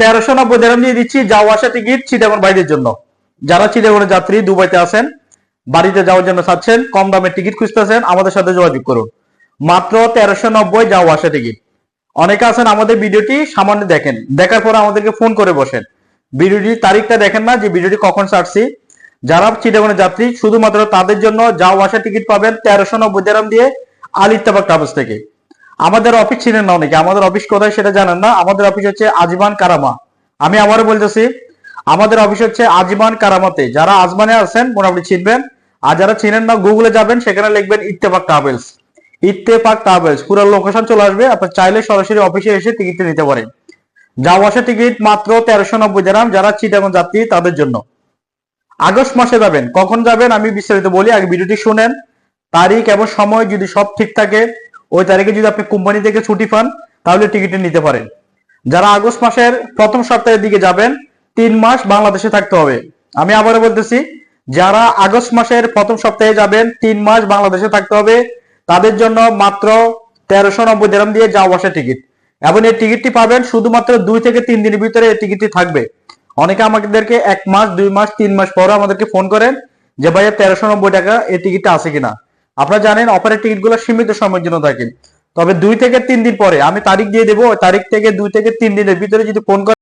তেরোশো নব্বই দেরাম দিয়ে দিচ্ছি যাওয়া আসা টিকিট চিটাগং বাইরের জন্য। যারা যাত্রী দুবাইতে আছেন, বাড়িতে যাওয়ার জন্য চাচ্ছেন, কম টিকিট খুঁজতেছেন, আমাদের সাথে যোগাযোগ করুন। মাত্র তেরোশো নব্বই যাওয়া আসা টিকিট। অনেকে আছেন আমাদের ভিডিওটি সামান্য দেখেন, দেখার পর আমাদেরকে ফোন করে বসেন। ভিডিওটি তারিখটা দেখেন না, যে ভিডিওটি কখন ছাড়ছি যারা চিটাগংয়ের যাত্রী, শুধুমাত্র তাদের জন্য যাওয়া আসা টিকিট পাবেন তেরোশো নব্বই দেরাম দিয়ে আল ইত্তাবাক ট্রাভেলস থেকে। আমাদের অফিস চিনেন না অনেকে। আমাদের অফিস কোথায় সেটা জানেন না। আমাদের অফিস হচ্ছে আজমান কারামা। আমি আবারও বলতেছি, আমাদের অফিস হচ্ছে আজমান কারামাতে। যারা আজমানে আছেন, মোটামুটি চিনবেন। আর যারা চিনেন না গুগলে যাবেন, সেখানে লিখবেন ইত্তেফাক ট্রাভেলস। ইত্তেফাক ট্রাভেলস, পুরো লোকেশন চলে আসবে। আপনার চাইলে সরাসরি অফিসে এসে টিকিটটা নিতে পারেন। যাওয়া আসা টিকিট মাত্র তেরোশো নব্বই জানাম যারা চিটাগং যাত্রী, তাদের জন্য। আগস্ট মাসে যাবেন। কখন যাবেন, আমি বিস্তারিত বলি। আগে ভিডিওটি শুনেন। তারিখ এবং সময় যদি সব ঠিক থাকে ওই তারিখে যদি আপনি কোম্পানি থেকে ছুটি পান, তাহলে টিকিটটা নিতে পারেন। যারা আগস্ট মাসের প্রথম সপ্তাহের দিকে যাবেন, তিন মাস বাংলাদেশে থাকতে হবে। আমি আবারও বলতেছি, যারা আগস্ট মাসের প্রথম সপ্তাহে যাবেন, তিন মাস বাংলাদেশে থাকতে হবে, তাদের জন্য মাত্র তেরোশো নব্বই দেরাম দিয়ে যাওয়া আসা টিকিট এবং এই টিকিটটি পাবেন শুধুমাত্র দুই থেকে তিন দিনের ভিতরে এই টিকিটটি থাকবে। অনেকে আমাদেরকে এক মাস, দুই মাস, তিন মাস পরে আমাদেরকে ফোন করেন যে, ভাইয়া, তেরোশো নব্বই টাকা এই টিকিটটা আছে কিনা? আপনারা জানেন অপারের টিকিটগুলো সীমিত সময়ের জন্য থাকে। তবে দুই থেকে তিন দিন পরে আমি তারিখ দিয়ে দেবো তারিখ থেকে দুই থেকে তিন দিনের ভিতরে যদি ফোন